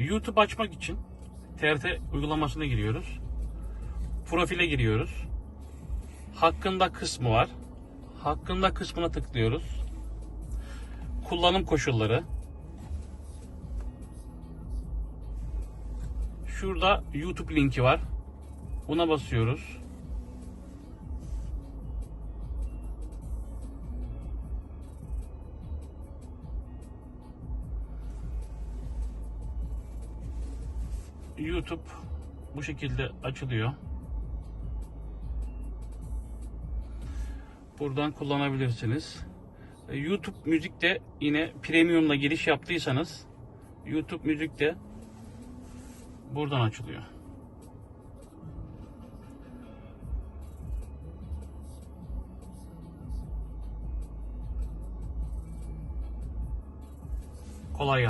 YouTube açmak için TRT uygulamasına giriyoruz. Profile giriyoruz. Hakkında kısmı var. Hakkında kısmına tıklıyoruz. Kullanım koşulları. Şurada YouTube linki var. Buna basıyoruz. YouTube bu şekilde açılıyor. Buradan kullanabilirsiniz. E, YouTube müzikte yine premiumla giriş yaptıysanız YouTube müzikte buradan açılıyor. Kolay.